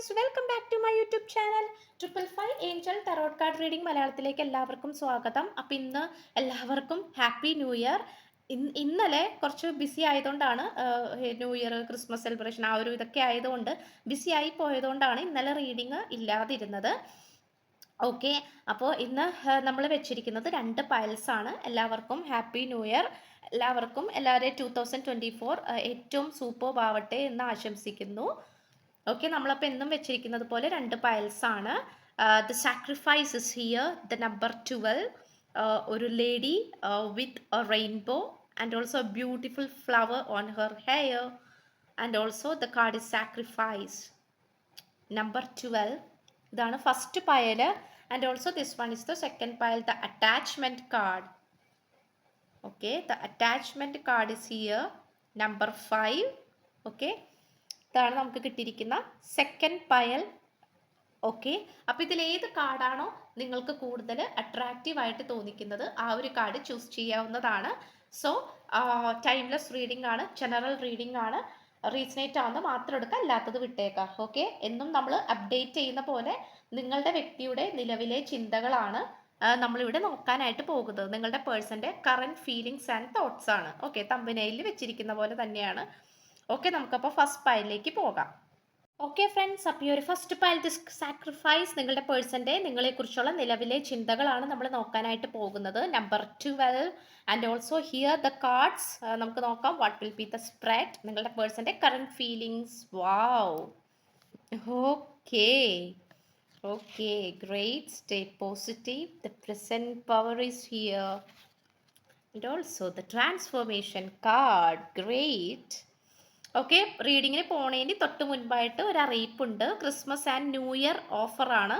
Guys welcome back to my YouTube channel triple five angel tarot card reading മലയാളത്തിലേക്ക് എല്ലാവർക്കും സ്വാഗതം. അപ്പം ഇന്ന് എല്ലാവർക്കും ഹാപ്പി ന്യൂ ഇയർ ഇന്നലെ കുറച്ച് ബിസി ആയതുകൊണ്ടാണ് ന്യൂ ഇയർ ക്രിസ്മസ് സെലിബ്രേഷൻ ആ ഒരു ഇതൊക്കെ ആയതുകൊണ്ട് ബിസി ആയി പോയതുകൊണ്ടാണ് ഇന്നലെ റീഡിങ് ഇല്ലാതിരുന്നത്. ഓക്കെ അപ്പോൾ ഇന്ന് നമ്മൾ വെച്ചിരിക്കുന്നത് രണ്ട് പൈൽസ് ആണ്. എല്ലാവർക്കും ഹാപ്പി ന്യൂ ഇയർ എല്ലാവർക്കും എല്ലാവരെയും ടു തൗസൻഡ് ട്വന്റി ഫോർ ഏറ്റവും സൂപ്പർ ആവട്ടെ എന്ന് ആശംസിക്കുന്നു. ഓക്കെ നമ്മളപ്പോൾ എന്നും വെച്ചിരിക്കുന്നത് പോലെ രണ്ട് പൈൽസ് ആണ്. The sacrifice is here the number twelve ഒരു lady with a rainbow and also beautiful flower on her hair and also the card is sacrifice number twelve ഇതാണ് first pile and also this one is the second pile the attachment card okay the attachment card is here number five okay ഇതാണ് നമുക്ക് കിട്ടിയിരിക്കുന്ന second പയൽ okay അപ്പോൾ ഇതിൽ ഏത് കാർഡാണോ നിങ്ങൾക്ക് കൂടുതൽ attractive ആയിട്ട് തോന്നിക്കുന്നത് ആ ഒരു കാർഡ് ചൂസ് ചെയ്യാവുന്നതാണ്. സോ ടൈംലെസ് റീഡിംഗ് ആണ് ജനറൽ റീഡിംഗ് ആണ് റീസണേറ്റ് ആവുന്ന മാത്രം എടുക്കുക അല്ലാത്തത് വിട്ടേക്കാം ഓക്കെ എന്നും നമ്മൾ അപ്ഡേറ്റ് ചെയ്യുന്ന പോലെ നിങ്ങളുടെ വ്യക്തിയുടെ നിലവിലെ ചിന്തകളാണ് നമ്മളിവിടെ നോക്കാനായിട്ട് പോകുന്നത്. നിങ്ങളുടെ പേഴ്സന്റെ കറന്റ് ഫീലിങ്സ് ആൻഡ് തോട്ട്സ് ആണ്. ഓക്കെ തമ്പനയിൽ വെച്ചിരിക്കുന്ന പോലെ തന്നെയാണ്. ഓക്കെ നമുക്കപ്പോൾ ഫസ്റ്റ് പയലിലേക്ക് പോകാം. ഓക്കെ ഫ്രണ്ട്സ് അപ്പോൾ ഈ ഒരു ഫസ്റ്റ് ദിസ് സാക്രിഫൈസ് നിങ്ങളുടെ പേഴ്സന്റെ നിങ്ങളെക്കുറിച്ചുള്ള നിലവിലെ ചിന്തകളാണ് നമ്മൾ നോക്കാനായിട്ട് പോകുന്നത്. Number twelve and also here the cards നമുക്ക് നോക്കാം. What will be the spread നിങ്ങളുടെ പേഴ്സന്റെ current feelings wow okay okay great stay positive the present power is here and also the transformation card great okay റീഡിങ്ങിന് പോണേന് തൊട്ട് മുൻപായിട്ട് ഒരു അറിയിപ്പുണ്ട്. Christmas and new year ഓഫറാണ്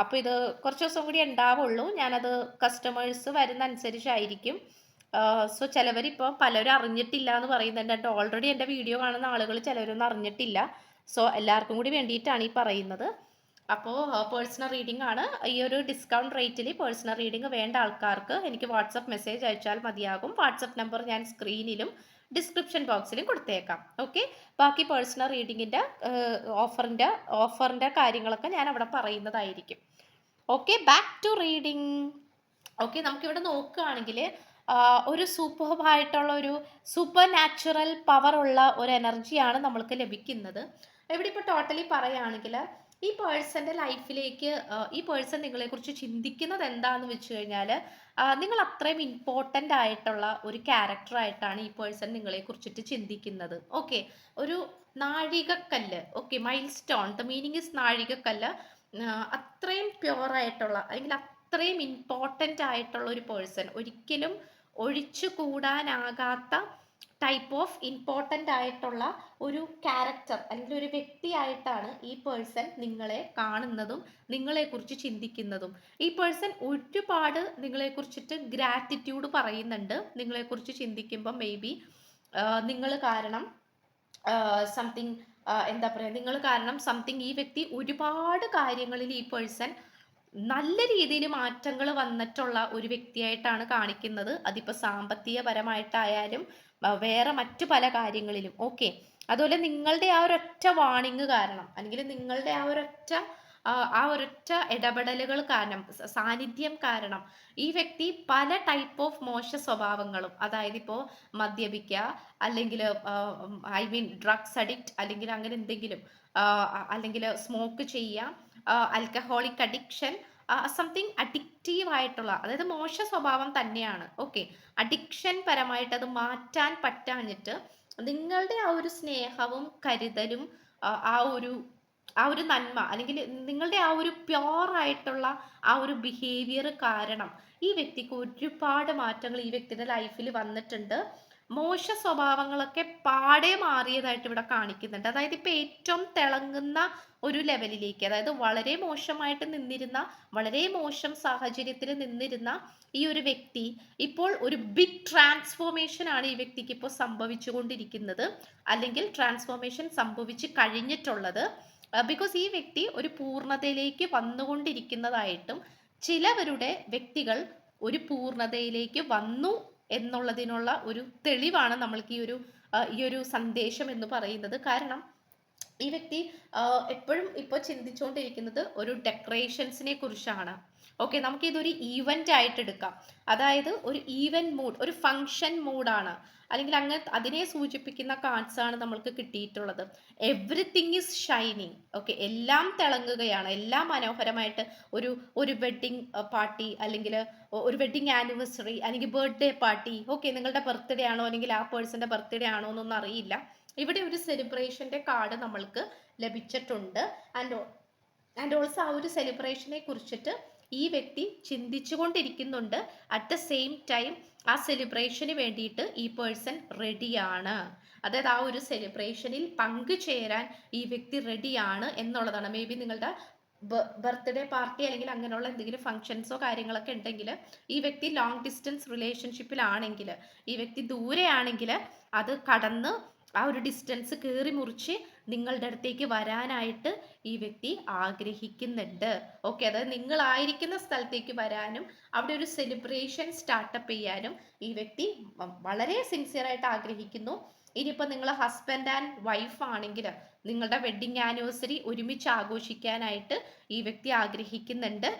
അപ്പോൾ ഇത് കുറച്ച് ദിവസം കൂടി ഉണ്ടാവുള്ളൂ. ഞാനത് കസ്റ്റമേഴ്സ് വരുന്ന അനുസരിച്ചായിരിക്കും സോ ചിലവരിപ്പോൾ പലരും അറിഞ്ഞിട്ടില്ല എന്ന് പറയുന്നുണ്ട് ഓൾറെഡി എന്റെ വീഡിയോ കാണുന്ന ആളുകൾ ചിലവരൊന്നും അറിഞ്ഞിട്ടില്ല. സോ എല്ലാവർക്കും കൂടി വേണ്ടിയിട്ടാണ് ഈ പറയുന്നത്. അപ്പോൾ പേഴ്സണൽ റീഡിംഗ് ആണ്. ഈ ഒരു ഡിസ്കൗണ്ട് റേറ്റിൽ പേഴ്സണൽ റീഡിംഗ് വേണ്ട ആൾക്കാർക്ക് എനിക്ക് വാട്സപ്പ് മെസ്സേജ് അയച്ചാൽ മതിയാകും. വാട്സപ്പ് നമ്പർ ഞാൻ സ്ക്രീനിലും ഡിസ്ക്രിപ്ഷൻ ബോക്സിലും കൊടുത്തേക്കാം. ഓക്കെ ബാക്കി പേഴ്സണൽ റീഡിങ്ങിന്റെ ഓഫറിന്റെ ഓഫറിന്റെ കാര്യങ്ങളൊക്കെ ഞാൻ അവിടെ പറയുന്നതായിരിക്കും. Okay back to reading okay നമുക്കിവിടെ നോക്കുകയാണെങ്കിൽ ഒരു സൂപ്പർബായിട്ടുള്ള ഒരു സൂപ്പർ നാച്ചുറൽ പവറുള്ള ഒരു എനർജിയാണ് നമ്മൾക്ക് ലഭിക്കുന്നത്. ഇവിടെ ഇപ്പോൾ ടോട്ടലി പറയുകയാണെങ്കിൽ ഈ പേഴ്സന്റെ ലൈഫിലേക്ക് ഈ പേഴ്സൺ നിങ്ങളെക്കുറിച്ച് ചിന്തിക്കുന്നത് എന്താന്ന് വെച്ച് കഴിഞ്ഞാൽ നിങ്ങൾ അത്രയും ഇമ്പോർട്ടന്റ് ആയിട്ടുള്ള ഒരു ക്യാരക്ടർ ആയിട്ടാണ് ഈ പേഴ്സൺ നിങ്ങളെ കുറിച്ചിട്ട് ചിന്തിക്കുന്നത്. ഓക്കെ ഒരു നാഴികക്കല്ല്. Okay milestone the meaning is നാഴികക്കല്ല് അത്രയും പ്യുവറായിട്ടുള്ള അല്ലെങ്കിൽ അത്രയും ഇമ്പോർട്ടന്റ് ആയിട്ടുള്ള ഒരു പേഴ്സൺ ഒരിക്കലും ഒഴിച്ചു കൂടാനാകാത്ത ടൈപ്പ് ഓഫ് ഇമ്പോർട്ടന്റ് ആയിട്ടുള്ള ഒരു ക്യാരക്ടർ അല്ലെങ്കിൽ ഒരു വ്യക്തിയായിട്ടാണ് ഈ പേഴ്സൺ നിങ്ങളെ കാണുന്നതും നിങ്ങളെക്കുറിച്ച് ചിന്തിക്കുന്നതും. ഈ പേഴ്സൺ ഒരുപാട് നിങ്ങളെക്കുറിച്ചിട്ട് ഗ്രാറ്റിറ്റ്യൂഡ് പറയുന്നുണ്ട്. നിങ്ങളെക്കുറിച്ച് ചിന്തിക്കുമ്പോൾ മേ ബി നിങ്ങൾ കാരണം സംതിങ് എന്താ പറയുക നിങ്ങൾ കാരണം സംതിങ് ഈ വ്യക്തി ഒരുപാട് കാര്യങ്ങളിൽ ഈ പേഴ്സൺ നല്ല രീതിയിൽ മാറ്റങ്ങൾ വന്നിട്ടുള്ള ഒരു വ്യക്തിയായിട്ടാണ് കാണിക്കുന്നത്. അതിപ്പോൾ സാമ്പത്തികപരമായിട്ടായാലും വേറെ മറ്റു പല കാര്യങ്ങളിലും. ഓക്കെ. അതുപോലെ നിങ്ങളുടെ ആ ഒരൊറ്റ വാണിങ് കാരണം അല്ലെങ്കിൽ നിങ്ങളുടെ ആ ഒരൊറ്റ ആ ഒരൊറ്റ ഇടപെടലുകൾ കാരണം സാന്നിധ്യം കാരണം ഈ വ്യക്തി പല ടൈപ്പ് ഓഫ് മോശ സ്വഭാവങ്ങളും അതായത് ഇപ്പോൾ മദ്യപിക്കുക അല്ലെങ്കിൽ ഐ മീൻ ഡ്രഗ്സ് അഡിക്റ്റ് അല്ലെങ്കിൽ അങ്ങനെ എന്തെങ്കിലും അല്ലെങ്കിൽ സ്മോക്ക് ചെയ്യാം അൽക്കഹോളിക് അഡിക്ഷൻ സംതിങ് അഡിക്റ്റീവ് ആയിട്ടുള്ള അതായത് മോശ സ്വഭാവം തന്നെയാണ്. ഓക്കെ അഡിക്ഷൻ പരമായിട്ട് അത് മാറ്റാൻ പറ്റാഞ്ഞിട്ട് നിങ്ങളുടെ ആ ഒരു സ്നേഹവും കരുതലും ആ ഒരു ആ ഒരു നന്മ അല്ലെങ്കിൽ നിങ്ങളുടെ ആ ഒരു പ്യോർ ആയിട്ടുള്ള ആ ഒരു ബിഹേവിയർ കാരണം ഈ വ്യക്തിക്ക് ഒരുപാട് മാറ്റങ്ങൾ ഈ വ്യക്തിയുടെ ലൈഫിൽ വന്നിട്ടുണ്ട്. മോശ സ്വഭാവങ്ങളൊക്കെ പാടെ മാറിയതായിട്ട് ഇവിടെ കാണിക്കുന്നുണ്ട്. അതായത് ഇപ്പൊ ഏറ്റവും തിളങ്ങുന്ന ഒരു ലെവലിലേക്ക് അതായത് വളരെ മോശമായിട്ട് നിന്നിരുന്ന വളരെ മോശം സാഹചര്യത്തിൽ നിന്നിരുന്ന ഈ ഒരു വ്യക്തി ഇപ്പോൾ ഒരു ബിഗ് ട്രാൻസ്ഫോർമേഷൻ ആണ് ഈ വ്യക്തിക്ക് ഇപ്പോൾ സംഭവിച്ചുകൊണ്ടിരിക്കുന്നത്. അല്ലെങ്കിൽ ട്രാൻസ്ഫോർമേഷൻ സംഭവിച്ചു കഴിഞ്ഞിട്ടുള്ളത്. ബിക്കോസ് ഈ വ്യക്തി ഒരു പൂർണതയിലേക്ക് വന്നുകൊണ്ടിരിക്കുന്നതായിട്ടും ചിലവരുടെ വ്യക്തികൾ ഒരു പൂർണതയിലേക്ക് വന്നു എന്നുള്ളതിനുള്ള ഒരു തെളിവാണ് നമ്മൾക്ക് ഈ ഒരു ഈ ഒരു സന്ദേശം എന്ന് പറയുന്നത്. കാരണം ഈ വ്യക്തി എപ്പോഴും ഇപ്പോൾ ചിന്തിച്ചുകൊണ്ടിരിക്കുന്നത് ഒരു ഡെക്കറേഷൻസിനെ കുറിച്ചാണ്. ഓക്കെ നമുക്ക് ഇതൊരു ഈവന്റ് ആയിട്ട് എടുക്കാം. അതായത് ഒരു ഈവന്റ് മൂഡ് ഒരു ഫങ്ഷൻ മൂഡാണ് അല്ലെങ്കിൽ അങ്ങനെ അതിനെ സൂചിപ്പിക്കുന്ന കാർഡ്സ് ആണ് നമ്മൾക്ക് കിട്ടിയിട്ടുള്ളത്. എവറിത്തിങ് ഈസ് ഷൈനിങ് ഓക്കെ എല്ലാം തിളങ്ങുകയാണ്. എല്ലാം മനോഹരമായിട്ട് ഒരു ഒരു വെഡ്ഡിങ് പാർട്ടി അല്ലെങ്കിൽ ഒരു വെഡ്ഡിങ് ആനിവേഴ്സറി അല്ലെങ്കിൽ ബർത്ത്ഡേ പാർട്ടി ഓക്കെ നിങ്ങളുടെ ബർത്ത്ഡേ ആണോ അല്ലെങ്കിൽ ആ പേഴ്സന്റെ ബർത്ത്ഡേ ആണോ എന്നൊന്നും അറിയില്ല. ഇവിടെ ഒരു സെലിബ്രേഷന്റെ കാർഡ് നമ്മൾക്ക് ലഭിച്ചിട്ടുണ്ട്. ആൻഡ് ആൻഡ് ഓൾസോ ആ ഒരു സെലിബ്രേഷനെ കുറിച്ചിട്ട് ഈ വ്യക്തി ചിന്തിച്ചുകൊണ്ടിരിക്കുന്നുണ്ട്. അറ്റ് ദ സെയിം ടൈം ആ സെലിബ്രേഷന് വേണ്ടിയിട്ട് ഈ പേഴ്സൺ റെഡിയാണ് അതായത് ആ ഒരു സെലിബ്രേഷനിൽ പങ്കുചേരാൻ ഈ വ്യക്തി റെഡിയാണ് എന്നുള്ളതാണ്. മേ ബി നിങ്ങളുടെ ബർത്ത്ഡേ പാർട്ടി അല്ലെങ്കിൽ അങ്ങനെയുള്ള എന്തെങ്കിലും ഫംഗ്ഷൻസോ കാര്യങ്ങളൊക്കെ ഉണ്ടെങ്കിൽ ഈ വ്യക്തി ലോങ് ഡിസ്റ്റൻസ് റിലേഷൻഷിപ്പിലാണെങ്കിൽ ഈ വ്യക്തി ദൂരെയാണെങ്കിൽ അത് കടന്ന് ആ ഒരു ഡിസ്റ്റൻസ് കയറി മുറിച്ച് നിങ്ങളുടെ അടുത്തേക്ക് വരാനായിട്ട് ഈ വ്യക്തി ആഗ്രഹിക്കുന്നുണ്ട്. ഓക്കെ അതായത് നിങ്ങളായിരിക്കുന്ന സ്ഥലത്തേക്ക് വരാനും അവിടെ ഒരു സെലിബ്രേഷൻ സ്റ്റാർട്ടപ്പ് ചെയ്യാനും ഈ വ്യക്തി വളരെ സിൻസിയറായിട്ട് ആഗ്രഹിക്കുന്നു. ഇനിയിപ്പോൾ നിങ്ങൾ ഹസ്ബൻഡ് ആൻഡ് വൈഫ് ആണെങ്കിൽ നിങ്ങളുടെ വെഡ്ഡിങ് ആനിവേഴ്സറി ഒരുമിച്ച് ആഘോഷിക്കാനായിട്ട് ഈ വ്യക്തി ആഗ്രഹിക്കുന്നുണ്ട്.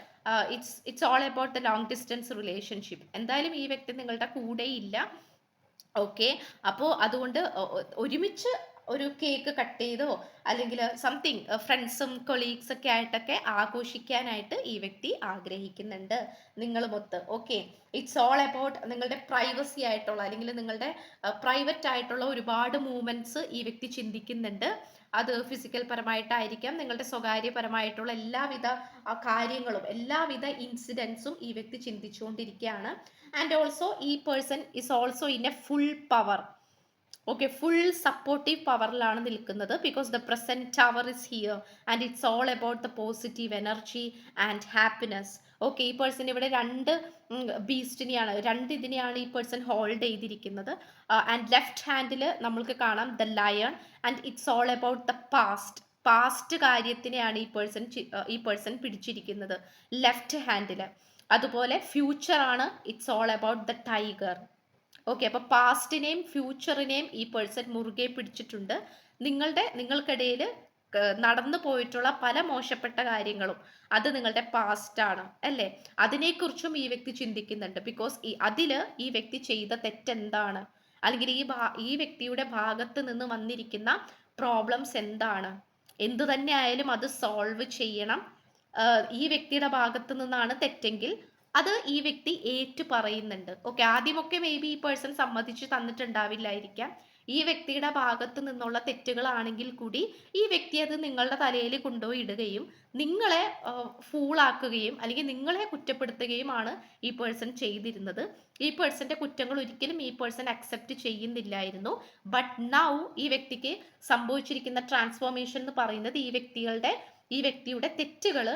It's it's all about the long distance relationship എന്തായാലും ഈ വ്യക്തി നിങ്ങളുടെ കൂടെ ഇല്ല ഓക്കെ അപ്പോൾ അതുകൊണ്ട് ഒരുമിച്ച് ഒരു കേക്ക് കട്ട് ചെയ്തോ അല്ലെങ്കിൽ സംതിങ് ഫ്രണ്ട്സും കൊളീഗ്സ് ഒക്കെ ആയിട്ടൊക്കെ ആഘോഷിക്കാനായിട്ട് ഈ വ്യക്തി ആഗ്രഹിക്കുന്നുണ്ട്. നിങ്ങൾ നിങ്ങളുമൊത്ത്. ഓക്കെ. ഇറ്റ്സ് ഓൾ അബൌട്ട് നിങ്ങളുടെ പ്രൈവസി ആയിട്ടുള്ള അല്ലെങ്കിൽ നിങ്ങളുടെ പ്രൈവറ്റ് ആയിട്ടുള്ള ഒരുപാട് മൂവ്മെന്റ്സ് ഈ വ്യക്തി ചിന്തിക്കുന്നുണ്ട്. അത് ഫിസിക്കൽ പരമായിട്ടായിരിക്കാം നിങ്ങളുടെ സ്വകാര്യപരമായിട്ടുള്ള എല്ലാവിധ കാര്യങ്ങളും എല്ലാവിധ ഇൻസിഡൻസും ഈ വ്യക്തി ചിന്തിച്ചുകൊണ്ടിരിക്കുകയാണ്. ആൻഡ് ഓൾസോ ഈ person is also in a full power okay full supportive പവറിലാണ് നിൽക്കുന്നത് because the present tower is here and it's all about the positive energy and happiness okay ഈ പേഴ്സൺ ഇവിടെ രണ്ട് ബീസ്റ്റിനെയാണ് രണ്ട് ഇതിനെയാണ് ഈ പേഴ്സൺ ഹോൾഡ് ചെയ്തിരിക്കുന്നത്. ആൻഡ് ലെഫ്റ്റ് ഹാൻഡിൽ നമ്മൾക്ക് കാണാം the lion and it's all about the past past കാര്യത്തിനെയാണ് ഈ പേഴ്സൺ ഈ പേഴ്സൺ പിടിച്ചിരിക്കുന്നത്. ലെഫ്റ്റ് ഹാൻഡിൽ അതുപോലെ ഫ്യൂച്ചറാണ് it's all about the tiger okay അപ്പോൾ പാസ്റ്റിനെയും ഫ്യൂച്ചറിനെയും ഈ പേഴ്സൺ മുറുകെ പിടിച്ചിട്ടുണ്ട്. നിങ്ങളുടെ നിങ്ങൾക്കിടയിൽ നടന്നു പോയിട്ടുള്ള പല മോശപ്പെട്ട കാര്യങ്ങളും അത് നിങ്ങളുടെ പാസ്റ്റ് ആണ് അല്ലേ? അതിനെക്കുറിച്ചും ഈ വ്യക്തി ചിന്തിക്കുന്നുണ്ട്. ബിക്കോസ് ഈ അതിൽ ഈ വ്യക്തി ചെയ്ത തെറ്റെന്താണ്? അല്ലെങ്കിൽ ഈ ഈ വ്യക്തിയുടെ ഭാഗത്ത് നിന്ന് വന്നിരിക്കുന്ന പ്രോബ്ലംസ് എന്താണ്? എന്തു തന്നെ ആയാലും അത് സോൾവ് ചെയ്യണം. ഈ വ്യക്തിയുടെ ഭാഗത്ത് നിന്നാണ് തെറ്റെങ്കിൽ അത് ഈ വ്യക്തി ഏറ്റു പറയുന്നുണ്ട്. ഓക്കെ ആദ്യമൊക്കെ മേ ബി ഈ പേഴ്സൺ സമ്മതിച്ചു തന്നിട്ടുണ്ടാവില്ലായിരിക്കാം. ഈ വ്യക്തിയുടെ ഭാഗത്ത് നിന്നുള്ള തെറ്റുകളാണെങ്കിൽ കൂടി ഈ വ്യക്തി അത് നിങ്ങളുടെ തലയിൽ കൊണ്ടുപോയി ഇടുകയും നിങ്ങളെ ഫൂളാക്കുകയും അല്ലെങ്കിൽ നിങ്ങളെ കുറ്റപ്പെടുത്തുകയുമാണ് ഈ പേഴ്സൺ ചെയ്തിരുന്നത്. ഈ പേഴ്സന്റെ കുറ്റങ്ങൾ ഒരിക്കലും ഈ പേഴ്സൺ അക്സെപ്റ്റ് ചെയ്യുന്നില്ലായിരുന്നു. ബട്ട് നൗ ഈ വ്യക്തിക്ക് സംഭവിച്ചിരിക്കുന്ന ട്രാൻസ്ഫോർമേഷൻ എന്ന് പറയുന്നത് ഈ വ്യക്തികളുടെ ഈ വ്യക്തിയുടെ തെറ്റുകൾ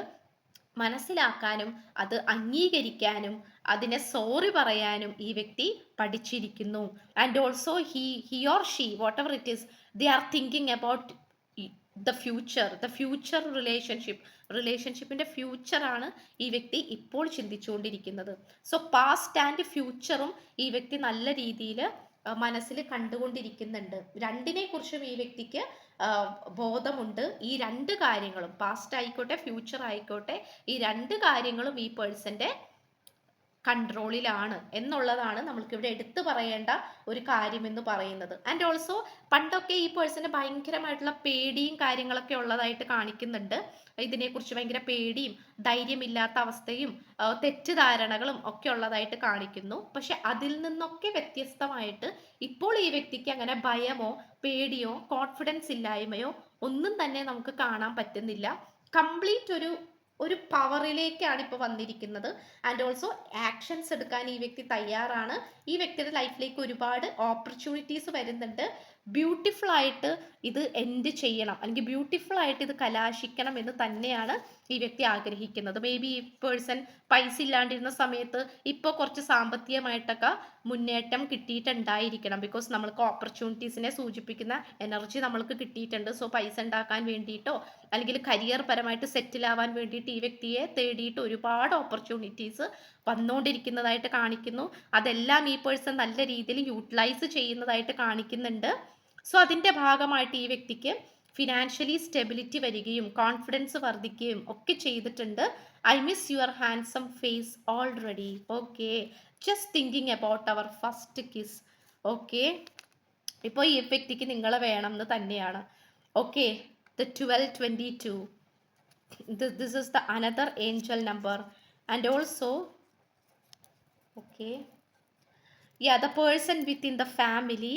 മനസ്സിലാക്കാനും അത് അംഗീകരിക്കാനും അതിനെ സോറി പറയാനും ഈ വ്യക്തി പഠിച്ചിരിക്കുന്നു. And also he he or she whatever it is they are thinking about the future the future relationship റിലേഷൻഷിപ്പിന്റെ ഫ്യൂച്ചറാണ് ഈ വ്യക്തി ഇപ്പോൾ ചിന്തിച്ചുകൊണ്ടിരിക്കുന്നത്. സോ പാസ്റ്റ് ആൻഡ് ഫ്യൂച്ചറും ഈ വ്യക്തി നല്ല രീതിയിൽ മനസ്സിൽ കണ്ടുകൊണ്ടിരിക്കുന്നുണ്ട്. രണ്ടിനെ കുറിച്ചും ഈ വ്യക്തിക്ക് ബോധമുണ്ട്. ഈ രണ്ട് കാര്യങ്ങളും പാസ്റ്റ് ആയിക്കോട്ടെ ഫ്യൂച്ചർ ആയിക്കോട്ടെ ഈ രണ്ട് കാര്യങ്ങളും ഈ പേഴ്സന്റെ കൺട്രോളിലാണ് എന്നുള്ളതാണ് നമ്മൾക്ക് ഇവിടെ എടുത്തു പറയേണ്ട ഒരു കാര്യം എന്ന് പറയുന്നത്. ആൻഡ് ഓൾസോ പണ്ടൊക്കെ ഈ പേഴ്സണ് ഭയങ്കരമായിട്ടുള്ള പേടിയും കാര്യങ്ങളൊക്കെ ഉള്ളതായിട്ട് കാണിക്കുന്നുണ്ട്. ഇതിനെക്കുറിച്ച് ഭയങ്കര പേടിയും ധൈര്യമില്ലാത്ത അവസ്ഥയും തെറ്റിദ്ധാരണകളും ഒക്കെ ഉള്ളതായിട്ട് കാണിക്കുന്നു. പക്ഷെ അതിൽ നിന്നൊക്കെ വ്യത്യസ്തമായിട്ട് ഇപ്പോൾ ഈ വ്യക്തിക്ക് അങ്ങനെ ഭയമോ പേടിയോ കോൺഫിഡൻസ് ഇല്ലായ്മയോ ഒന്നും തന്നെ നമുക്ക് കാണാൻ പറ്റുന്നില്ല. കംപ്ലീറ്റ് ഒരു ഒരു പവറിലേക്കാണ് ഇപ്പോൾ വന്നിരിക്കുന്നത്. ആൻഡ് ഓൾസോ ആക്ഷൻസ് എടുക്കാൻ ഈ വ്യക്തി തയ്യാറാണ്. ഈ വ്യക്തിയുടെ ലൈഫിലേക്ക് ഒരുപാട് ഓപ്പർച്യൂണിറ്റീസ് വരുന്നുണ്ട്. ബ്യൂട്ടിഫുൾ ആയിട്ട് ഇത് എൻഡ് ചെയ്യണം. അല്ലെങ്കിൽ ബ്യൂട്ടിഫുൾ ആയിട്ട് ഇത് കലാശിക്കണം എന്ന് തന്നെയാണ് ഈ വ്യക്തി ആഗ്രഹിക്കുന്നത്. മേ ബി ഈ പേഴ്സൺ പൈസ ഇല്ലാണ്ടിരുന്ന സമയത്ത് ഇപ്പോൾ കുറച്ച് സാമ്പത്തികമായിട്ടൊക്കെ മുന്നേറ്റം കിട്ടിയിട്ടുണ്ടായിരിക്കണം. ബിക്കോസ് നമ്മൾക്ക് ഓപ്പർച്യൂണിറ്റീസിനെ സൂചിപ്പിക്കുന്ന എനർജി നമ്മൾക്ക് കിട്ടിയിട്ടുണ്ട്. സോ പൈസ ഉണ്ടാക്കാൻ വേണ്ടിയിട്ടോ അല്ലെങ്കിൽ കരിയർ പരമായിട്ട് സെറ്റിൽ ആവാൻ വേണ്ടിയിട്ട് ഈ വ്യക്തിയെ തേടിയിട്ട് ഒരുപാട് ഓപ്പർച്യൂണിറ്റീസ് വന്നുകൊണ്ടിരിക്കുന്നതായിട്ട് കാണിക്കുന്നു. അതെല്ലാം ഈ പേഴ്സൺ നല്ല രീതിയിൽ യൂട്ടിലൈസ് ചെയ്യുന്നതായിട്ട് കാണിക്കുന്നുണ്ട്. സോ അതിന്റെ ഭാഗമായിട്ട് ഈ വ്യക്തിക്ക് ഫിനാൻഷ്യലി സ്റ്റെബിലിറ്റി വരികയും കോൺഫിഡൻസ് വർദ്ധിക്കുകയും ഒക്കെ ചെയ്തിട്ടുണ്ട്. I miss your handsome face already okay just thinking about our first kiss okay ഇപ്പോൾ ഈ വ്യക്തിക്ക് നിങ്ങളെ വേണം എന്ന് തന്നെയാണ്. Okay the twelve twenty two this is the another angel number and also okay yeah the person with in the family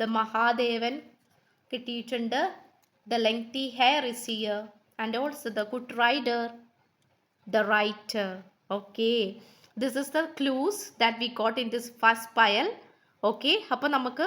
the Mahadevan കിട്ടിയിട്ടുണ്ട് the lengthy hair is here and also the good rider the writer okay this is the clues that we got in this first pile okay അപ്പോൾ നമുക്ക്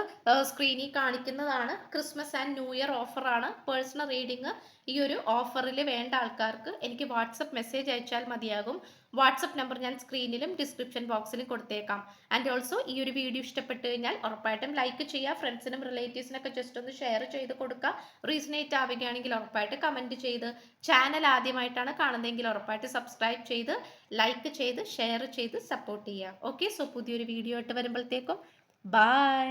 സ്ക്രീനിൽ കാണിക്കുന്നതാണ് Christmas and new year ഓഫറാണ് personal reading ഈ ഒരു ഓഫറിൽ വേണ്ട ആൾക്കാർക്ക് എനിക്ക് വാട്സപ്പ് മെസ്സേജ് അയച്ചാൽ മതിയാകും. വാട്സപ്പ് നമ്പർ ഞാൻ സ്ക്രീനിലും ഡിസ്ക്രിപ്ഷൻ ബോക്സിലും കൊടുത്തേക്കാം. ആൻഡ് ഓൾസോ ഈ ഒരു വീഡിയോ ഇഷ്ടപ്പെട്ട് കഴിഞ്ഞാൽ ഉറപ്പായിട്ടും ലൈക്ക് ചെയ്യുക ഫ്രണ്ട്സിനും റിലേറ്റീവ്സിനൊക്കെ ജസ്റ്റ് ഒന്ന് ഷെയർ ചെയ്ത് കൊടുക്കുക റീസണേറ്റ് ആവുകയാണെങ്കിൽ ഉറപ്പായിട്ട് കമന്റ് ചെയ്ത്. ചാനൽ ആദ്യമായിട്ടാണ് കാണുന്നതെങ്കിൽ ഉറപ്പായിട്ട് സബ്സ്ക്രൈബ് ചെയ്ത് ലൈക്ക് ചെയ്ത് ഷെയർ ചെയ്ത് സപ്പോർട്ട് ചെയ്യുക ഓക്കെ സോ പുതിയൊരു വീഡിയോ ആയിട്ട് വരുമ്പോഴത്തേക്കും ബൈ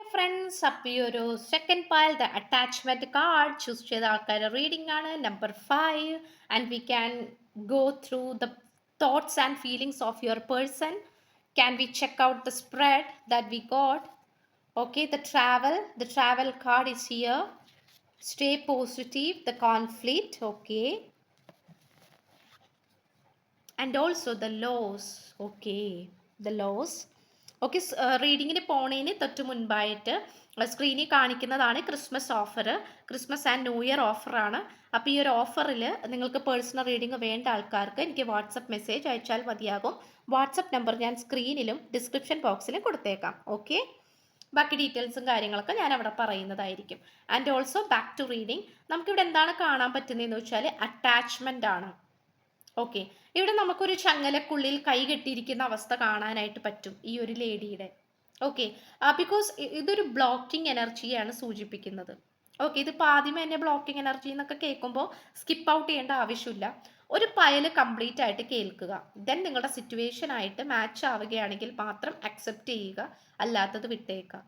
ഫ്രണ്ട്സ് അപ്പോൾ ഈ ഒരു second pile the attachment card choose ചെയ്ത ആൾക്കാരുടെ റീഡിംഗ് ആണ് number five and we can go through the thoughts and feelings of your person can we check out the spread that we got okay the travel the travel card is here stay positive. The conflict. Okay. And also the loss. Okay the loss. Okay റീഡിങ്ങിന് പോണേന് തൊട്ട് മുൻപായിട്ട് സ്ക്രീനിൽ കാണിക്കുന്നതാണ് Christmas offer Christmas and new year ഓഫറാണ് അപ്പോൾ ഈ ഒരു ഓഫറിൽ നിങ്ങൾക്ക് പേഴ്സണൽ റീഡിംഗ് വേണ്ട ആൾക്കാർക്ക് എനിക്ക് വാട്സപ്പ് മെസ്സേജ് അയച്ചാൽ മതിയാകും. വാട്സപ്പ് നമ്പർ ഞാൻ സ്ക്രീനിലും ഡിസ്ക്രിപ്ഷൻ ബോക്സിലും കൊടുത്തേക്കാം. ഓക്കെ ബാക്കി ഡീറ്റെയിൽസും കാര്യങ്ങളൊക്കെ ഞാൻ അവിടെ പറയുന്നതായിരിക്കും. And also back to reading നമുക്കിവിടെ എന്താണ് കാണാൻ പറ്റുന്നതെന്ന് വെച്ചാൽ അറ്റാച്ച്മെന്റ് ആണ്. ഓക്കെ ഇവിടെ നമുക്കൊരു ചങ്ങലക്കുള്ളിൽ കൈ കെട്ടിയിരിക്കുന്ന അവസ്ഥ കാണാനായിട്ട് പറ്റും ഈ ഒരു ലേഡിയുടെ. ഓക്കെ ബിക്കോസ് ഇതൊരു ബ്ലോക്കിംഗ് എനർജിയാണ് സൂചിപ്പിക്കുന്നത്. ഓക്കെ ഇതിപ്പോൾ ആദ്യമേ തന്നെ ബ്ലോക്കിംഗ് എനർജി എന്നൊക്കെ കേൾക്കുമ്പോൾ സ്കിപ്പ് ഔട്ട് ചെയ്യേണ്ട ആവശ്യമില്ല. ഒരു പയൽ കംപ്ലീറ്റ് ആയിട്ട് കേൾക്കുക. ദെൻ നിങ്ങളുടെ സിറ്റുവേഷൻ ആയിട്ട് മാച്ച് ആവുകയാണെങ്കിൽ മാത്രം അക്സെപ്റ്റ് ചെയ്യുക. അല്ലാത്തത് വിട്ടേക്കുക.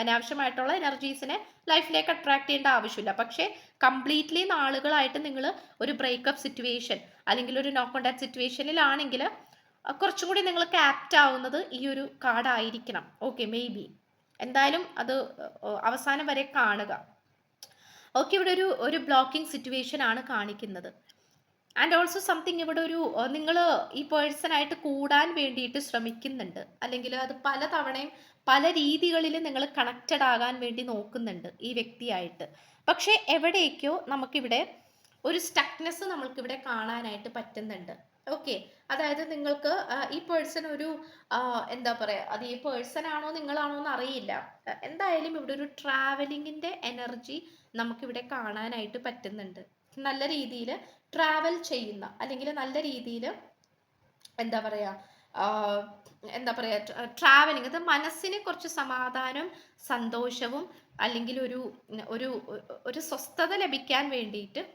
അനാവശ്യമായിട്ടുള്ള എനർജീസിനെ ലൈഫിലേക്ക് അട്രാക്ട് ചെയ്യേണ്ട ആവശ്യമില്ല. പക്ഷേ കംപ്ലീറ്റ്ലി നാളുകളായിട്ട് നിങ്ങൾ ഒരു ബ്രേക്കപ്പ് സിറ്റുവേഷൻ അല്ലെങ്കിൽ ഒരു നോ കോണ്ടാക്ട് സിറ്റുവേഷനിലാണെങ്കിൽ കുറച്ചും കൂടി നിങ്ങൾ ക്യാപ്റ്റ് ആവുന്നത് ഈ ഒരു കാർഡായിരിക്കണം ഓക്കെ മേ ബി എന്തായാലും അത് അവസാനം വരെ കാണുക. ഓക്കെ ഇവിടെ ഒരു ഒരു ബ്ലോക്കിംഗ് സിറ്റുവേഷൻ ആണ് കാണിക്കുന്നത്. ആൻഡ് ഓൾസോ സംതിങ് ഇവിടെ ഒരു നിങ്ങൾ ഈ പേഴ്സണായിട്ട് കൂടാൻ വേണ്ടിയിട്ട് ശ്രമിക്കുന്നുണ്ട്. അല്ലെങ്കിൽ അത് പല തവണയും പല രീതികളിൽ നിങ്ങൾ കണക്റ്റഡ് ആകാൻ വേണ്ടി നോക്കുന്നുണ്ട് ഈ വ്യക്തിയായിട്ട്. പക്ഷേ എവിടേക്കോ നമുക്കിവിടെ ഒരു സ്റ്റക്നെസ് നമ്മൾക്കിവിടെ കാണാനായിട്ട് പറ്റുന്നുണ്ട്. ഓക്കെ അതായത് നിങ്ങൾക്ക് ഈ പേഴ്സൺ ഒരു എന്താ പറയുക അത് ഈ പേഴ്സൺ ആണോ നിങ്ങളാണോ എന്ന് അറിയില്ല. എന്തായാലും ഇവിടെ ഒരു ട്രാവലിങ്ങിന്റെ എനർജി നമുക്കിവിടെ കാണാനായിട്ട് പറ്റുന്നുണ്ട്. നല്ല രീതിയിൽ ട്രാവൽ ചെയ്യുന്ന അല്ലെങ്കിൽ നല്ല രീതിയിൽ എന്താ പറയുക എന്താ പറയുക ട്രാവലിംഗ് അത് മനസ്സിന് കുറച്ച് സമാധാനം സന്തോഷവും അല്ലെങ്കിൽ ഒരു ഒരു ഒരു സ്വസ്ഥത ലഭിക്കാൻ വേണ്ടിയിട്ട്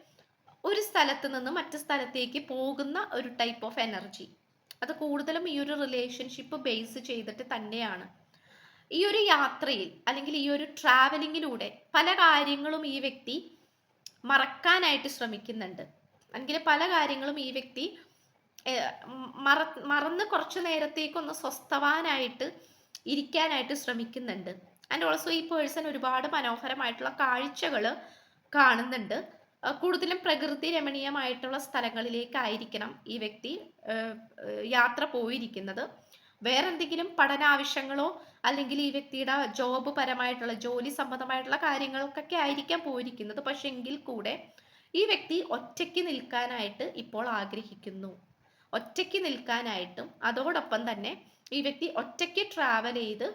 ഒരു സ്ഥലത്ത് നിന്ന് മറ്റു സ്ഥലത്തേക്ക് പോകുന്ന ഒരു ടൈപ്പ് ഓഫ് എനർജി അത് കൂടുതലും ഈ ഒരു റിലേഷൻഷിപ്പ് ബേസ് ചെയ്തിട്ട് തന്നെയാണ്. ഈ ഒരു യാത്രയിൽ അല്ലെങ്കിൽ ഈ ഒരു ട്രാവലിങ്ങിലൂടെ പല കാര്യങ്ങളും ഈ വ്യക്തി മറക്കാനായിട്ട് ശ്രമിക്കുന്നുണ്ട്. അല്ലെങ്കിൽ പല കാര്യങ്ങളും ഈ വ്യക്തി മറ മറന്ന് കുറച്ചു നേരത്തേക്കൊന്ന് സ്വസ്ഥവാനായിട്ട് ഇരിക്കാനായിട്ട് ശ്രമിക്കുന്നുണ്ട്. ആൻഡ് ഓൾസോ ഈ പേഴ്സൺ ഒരുപാട് മനോഹരമായിട്ടുള്ള കാഴ്ചകൾ കാണുന്നുണ്ട്. കൂടുതലും പ്രകൃതി രമണീയമായിട്ടുള്ള സ്ഥലങ്ങളിലേക്കായിരിക്കണം ഈ വ്യക്തി യാത്ര പോയിരിക്കുന്നത്. വേറെന്തെങ്കിലും പഠനാവശ്യങ്ങളോ അല്ലെങ്കിൽ ഈ വ്യക്തിയുടെ ജോബ് പരമായിട്ടുള്ള ജോലി സംബന്ധമായിട്ടുള്ള കാര്യങ്ങൾക്കൊക്കെ ആയിരിക്കാം പോയിരിക്കുന്നത്. പക്ഷെ എങ്കിൽ കൂടെ ഈ വ്യക്തി ഒറ്റയ്ക്ക് നിൽക്കാനായിട്ട് ഇപ്പോൾ ആഗ്രഹിക്കുന്നു. ഒറ്റയ്ക്ക് നിൽക്കാനായിട്ടും അതോടൊപ്പം തന്നെ ഈ വ്യക്തി ഒറ്റയ്ക്ക് ട്രാവൽ ചെയ്ത്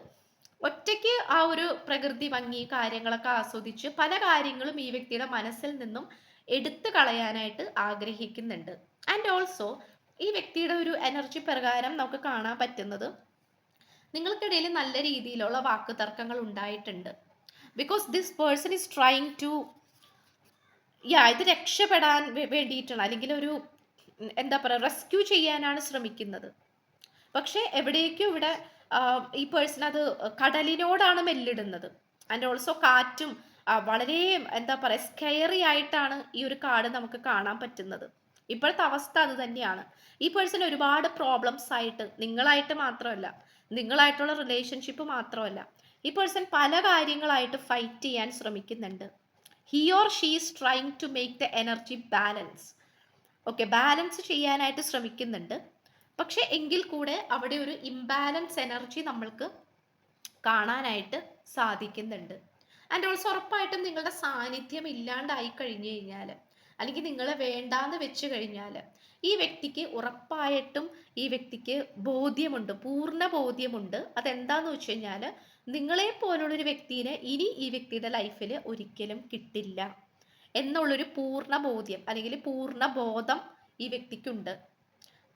ഒറ്റയ്ക്ക് ആ ഒരു പ്രകൃതി ഭംഗി കാര്യങ്ങളൊക്കെ ആസ്വദിച്ച് പല കാര്യങ്ങളും ഈ വ്യക്തിയുടെ മനസ്സിൽ നിന്നും എടുത്തു കളയാനായിട്ട് ആഗ്രഹിക്കുന്നുണ്ട്. ആൻഡ് ഓൾസോ ഈ വ്യക്തിയുടെ ഒരു എനർജി പ്രകാരം നമുക്ക് കാണാൻ പറ്റുന്നത് നിങ്ങൾക്കിടയിൽ നല്ല രീതിയിലുള്ള വാക്ക് തർക്കങ്ങൾ ഉണ്ടായിട്ടുണ്ട്. Because this person is trying to yeah ഇത് രക്ഷപ്പെടാൻ വേണ്ടിയിട്ടാണ്. അല്ലെങ്കിൽ ഒരു എന്താ പറയുക റെസ്ക്യൂ ചെയ്യാനാണ് ശ്രമിക്കുന്നത്. പക്ഷേ എവിടേക്കും ഇവിടെ ഈ പേഴ്സൺ അത് കടലിനോടാണ് മെല്ലിടുന്നത്. ആൻഡ് ഓൾസോ കാറ്റും വളരെ എന്താ പറയുക സ്കെയറി ആയിട്ടാണ് ഈ ഒരു കാർഡ് നമുക്ക് കാണാൻ പറ്റുന്നത്. ഇപ്പോഴത്തെ അവസ്ഥ അത് തന്നെയാണ്. ഈ പേഴ്സൺ ഒരുപാട് പ്രോബ്ലംസ് ആയിട്ട് നിങ്ങളായിട്ട് മാത്രമല്ല നിങ്ങളായിട്ടുള്ള റിലേഷൻഷിപ്പ് മാത്രമല്ല ഈ പേഴ്സൺ പല കാര്യങ്ങളായിട്ട് ഫൈറ്റ് ചെയ്യാൻ ശ്രമിക്കുന്നുണ്ട്. He or she is trying to make the energy balance okay balance ചെയ്യാനായിട്ട് ശ്രമിക്കുന്നുണ്ട്. പക്ഷെ എങ്കിൽ കൂടെ അവിടെ ഒരു ഇംബാലൻസ് എനർജി നമ്മൾക്ക് കാണാനായിട്ട് സാധിക്കുന്നുണ്ട്. ആൻഡ് ഓൾസോ ഉറപ്പായിട്ടും നിങ്ങളുടെ സാന്നിധ്യം ഇല്ലാണ്ടായി കഴിഞ്ഞു കഴിഞ്ഞാൽ അല്ലെങ്കിൽ നിങ്ങളെ വേണ്ടാന്ന് വെച്ച് കഴിഞ്ഞാൽ ഈ വ്യക്തിക്ക് ഉറപ്പായിട്ടും ഈ വ്യക്തിക്ക് ബോധ്യമുണ്ട് പൂർണ ബോധ്യമുണ്ട്. അതെന്താന്ന് വെച്ച് കഴിഞ്ഞാൽ നിങ്ങളെ പോലുള്ളൊരു വ്യക്തിനെ ഇനി ഈ വ്യക്തിയുടെ ലൈഫിൽ ഒരിക്കലും കിട്ടില്ല എന്നുള്ളൊരു പൂർണ ബോധ്യം അല്ലെങ്കിൽ പൂർണ ബോധം ഈ വ്യക്തിക്കുണ്ട്.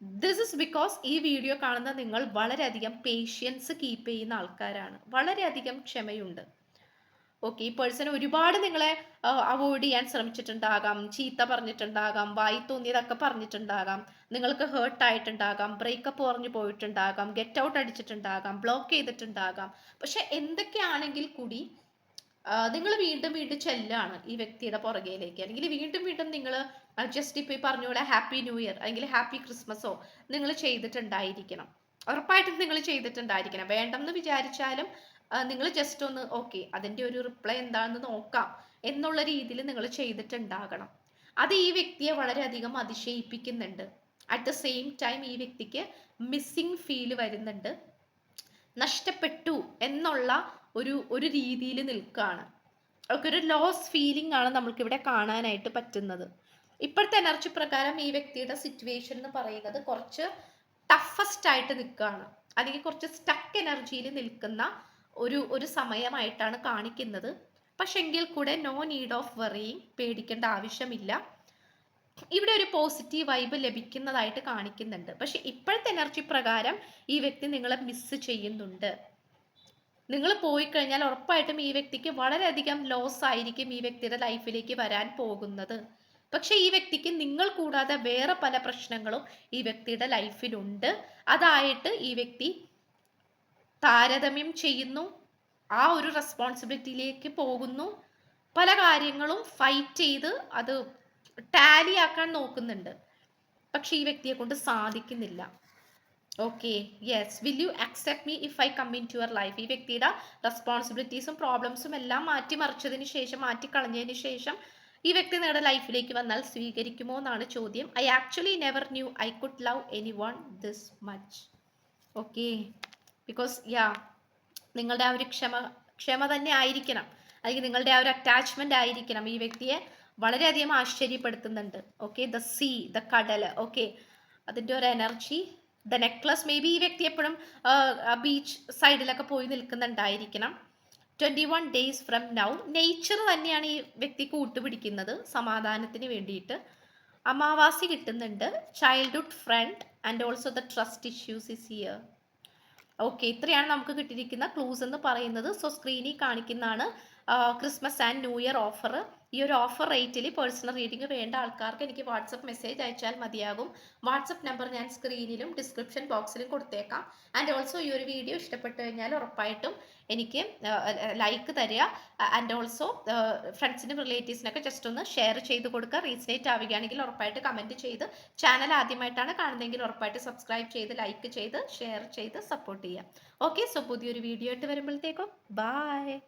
ദിസ് ഇസ് ബിക്കോസ് ഈ വീഡിയോ കാണുന്ന നിങ്ങൾ വളരെയധികം പേഷ്യൻസ് കീപ്പ് ചെയ്യുന്ന ആൾക്കാരാണ്. വളരെയധികം ക്ഷമയുണ്ട്. ഓക്കെ ഈ പേഴ്സൺ ഒരുപാട് നിങ്ങളെ അവോയ്ഡ് ചെയ്യാൻ ശ്രമിച്ചിട്ടുണ്ടാകാം ചീത്ത പറഞ്ഞിട്ടുണ്ടാകാം വായി തോന്നിയതൊക്കെ പറഞ്ഞിട്ടുണ്ടാകാം നിങ്ങൾക്ക് ഹേർട്ട് ആയിട്ടുണ്ടാകാം ബ്രേക്കപ്പ് പറഞ്ഞു പോയിട്ടുണ്ടാകാം ഗെറ്റ് ഔട്ട് അടിച്ചിട്ടുണ്ടാകാം ബ്ലോക്ക് ചെയ്തിട്ടുണ്ടാകാം. പക്ഷെ എന്തൊക്കെയാണെങ്കിൽ കൂടി നിങ്ങൾ വീണ്ടും വീണ്ടും ചെല്ലാണ് ഈ വ്യക്തിയുടെ പുറകയിലേക്ക് അല്ലെങ്കിൽ വീണ്ടും വീണ്ടും നിങ്ങൾ ജസ്റ്റ് ഇപ്പോൾ ഈ പറഞ്ഞ പോലെ ഹാപ്പി ന്യൂ ഇയർ അല്ലെങ്കിൽ ഹാപ്പി ക്രിസ്മസോ നിങ്ങൾ ചെയ്തിട്ടുണ്ടായിരിക്കണം. ഉറപ്പായിട്ടും നിങ്ങൾ ചെയ്തിട്ടുണ്ടായിരിക്കണം. വേണ്ടെന്ന് വിചാരിച്ചാലും നിങ്ങൾ ജസ്റ്റ് ഒന്ന് ഓക്കെ അതിന്റെ ഒരു റിപ്ലൈ എന്താണെന്ന് നോക്കാം എന്നുള്ള രീതിയിൽ നിങ്ങൾ ചെയ്തിട്ടുണ്ടാകണം. അത് ഈ വ്യക്തിയെ വളരെയധികം അതിശയിപ്പിക്കുന്നുണ്ട്. അറ്റ് ദ സെയിം ടൈം ഈ വ്യക്തിക്ക് മിസ്സിങ് ഫീൽ വരുന്നുണ്ട്. നഷ്ടപ്പെട്ടു എന്നുള്ള ഒരു ഒരു രീതിയിൽ നിൽക്കുകയാണ്. ഒരു ലോസ് ഫീലിംഗ് ആണ് നമ്മൾക്ക് ഇവിടെ കാണാനായിട്ട് പറ്റുന്നത്. ഇപ്പോഴത്തെ എനർജി പ്രകാരം ഈ വ്യക്തിയുടെ സിറ്റുവേഷൻ എന്ന് പറയുന്നത് കുറച്ച് ടഫസ്റ്റ് ആയിട്ട് നിൽക്കുകയാണ്. അല്ലെങ്കിൽ കുറച്ച് സ്റ്റക്ക് എനർജിയിൽ നിൽക്കുന്ന ഒരു ഒരു സമയമായിട്ടാണ് കാണിക്കുന്നത്. പക്ഷെ എങ്കിൽ കൂടെ നോ നീഡ് ഓഫ് വറിയിങ് പേടിക്കേണ്ട ആവശ്യമില്ല. ഇവിടെ ഒരു പോസിറ്റീവ് വൈബ് ലഭിക്കുന്നതായിട്ട് കാണിക്കുന്നുണ്ട്. പക്ഷെ ഇപ്പോഴത്തെ എനർജി പ്രകാരം ഈ വ്യക്തി നിങ്ങളെ മിസ് ചെയ്യുന്നുണ്ട്. നിങ്ങൾ പോയി കഴിഞ്ഞാൽ ഉറപ്പായിട്ടും ഈ വ്യക്തിക്ക് വളരെയധികം ലോസ് ആയിരിക്കും ഈ വ്യക്തിയുടെ ലൈഫിലേക്ക് വരാൻ പോകുന്നത്. പക്ഷെ ഈ വ്യക്തിക്ക് നിങ്ങൾ കൂടാതെ വേറെ പല പ്രശ്നങ്ങളും ഈ വ്യക്തിയുടെ ലൈഫിലുണ്ട് അതായിട്ട് ഈ വ്യക്തി താരതമ്യം ചെയ്യുന്നു. ആ ഒരു റെസ്പോൺസിബിലിറ്റിയിലേക്ക് പോകുന്നു. പല കാര്യങ്ങളും ഫൈറ്റ് ചെയ്ത് അത് ടാലി ആക്കാൻ നോക്കുന്നുണ്ട്. പക്ഷെ ഈ വ്യക്തിയെ കൊണ്ട് സാധിക്കുന്നില്ല. Okay yes will you accept me if I come into your life ഈ വ്യക്തിയുടെ റെസ്പോൺസിബിലിറ്റീസും പ്രോബ്ലംസും എല്ലാം മാറ്റിമറിച്ചതിന് ശേഷം മാറ്റിക്കളഞ്ഞതിന് ശേഷം ഈ വ്യക്തി നിങ്ങളുടെ ലൈഫിലേക്ക് വന്നാൽ സ്വീകരിക്കുമോ എന്നാണ് ചോദ്യം. I actually never knew I could love anyone this much okay because yeah നിങ്ങളുടെ ആ ഒരു ക്ഷമ ക്ഷമ തന്നെ ആയിരിക്കണം. അല്ലെങ്കിൽ നിങ്ങളുടെ ആ ഒരു അറ്റാച്ച്മെന്റ് ആയിരിക്കണം ഈ വ്യക്തിയെ വളരെയധികം ആശ്ചര്യപ്പെടുത്തുന്നുണ്ട്. ഓക്കെ ദ സീ ദ കടൽ ഓക്കെ അതിന്റെ ഒരു energy the necklace maybe ഈ വ്യക്തി എപ്പോഴും ബീച്ച് സൈഡിലൊക്കെ പോയി നിൽക്കുന്നുണ്ടായിരിക്കണം. Twenty one days from now nature തന്നെയാണ് ഈ വ്യക്തി കൂട്ടുപിടിക്കുന്നത് സമാധാനത്തിന് വേണ്ടിയിട്ട്. അമാവാസി കിട്ടുന്നുണ്ട്. Childhood friend and also the trust issues is here okay ഇത്രയാണ് നമുക്ക് കിട്ടിയിരിക്കുന്ന ക്ലൂസ് എന്ന് പറയുന്നത്. സോ സ്ക്രീനിൽ കാണിക്കുന്നതാണ് Christmas and new year offer ഈ ഒരു ഓഫർ റേറ്റിൽ പേഴ്സണൽ റീഡിംഗ് വേണ്ട ആൾക്കാർക്ക് എനിക്ക് വാട്സപ്പ് മെസ്സേജ് അയച്ചാൽ മതിയാകും. വാട്സപ്പ് നമ്പർ ഞാൻ സ്ക്രീനിലും ഡിസ്ക്രിപ്ഷൻ ബോക്സിലും കൊടുത്തേക്കാം. ആൻഡ് ഓൾസോ ഈ ഒരു വീഡിയോ ഇഷ്ടപ്പെട്ടു കഴിഞ്ഞാൽ ഉറപ്പായിട്ടും എനിക്ക് ലൈക്ക് തരിക. ആൻഡ് ഓൾസോ ഫ്രണ്ട്സിനും റിലേറ്റീവ്സിനൊക്കെ ജസ്റ്റ് ഒന്ന് ഷെയർ ചെയ്ത് കൊടുക്കുക. റീസേറ്റ് ആവുകയാണെങ്കിൽ ഉറപ്പായിട്ട് കമന്റ് ചെയ്ത് ചാനൽ ആദ്യമായിട്ടാണ് കാണുന്നതെങ്കിൽ ഉറപ്പായിട്ട് സബ്സ്ക്രൈബ് ചെയ്ത് ലൈക്ക് ചെയ്ത് ഷെയർ ചെയ്ത് സപ്പോർട്ട് ചെയ്യുക. ഓക്കെ സോ പുതിയൊരു വീഡിയോ ആയിട്ട് വരുമ്പോഴത്തേക്കും. ബായ്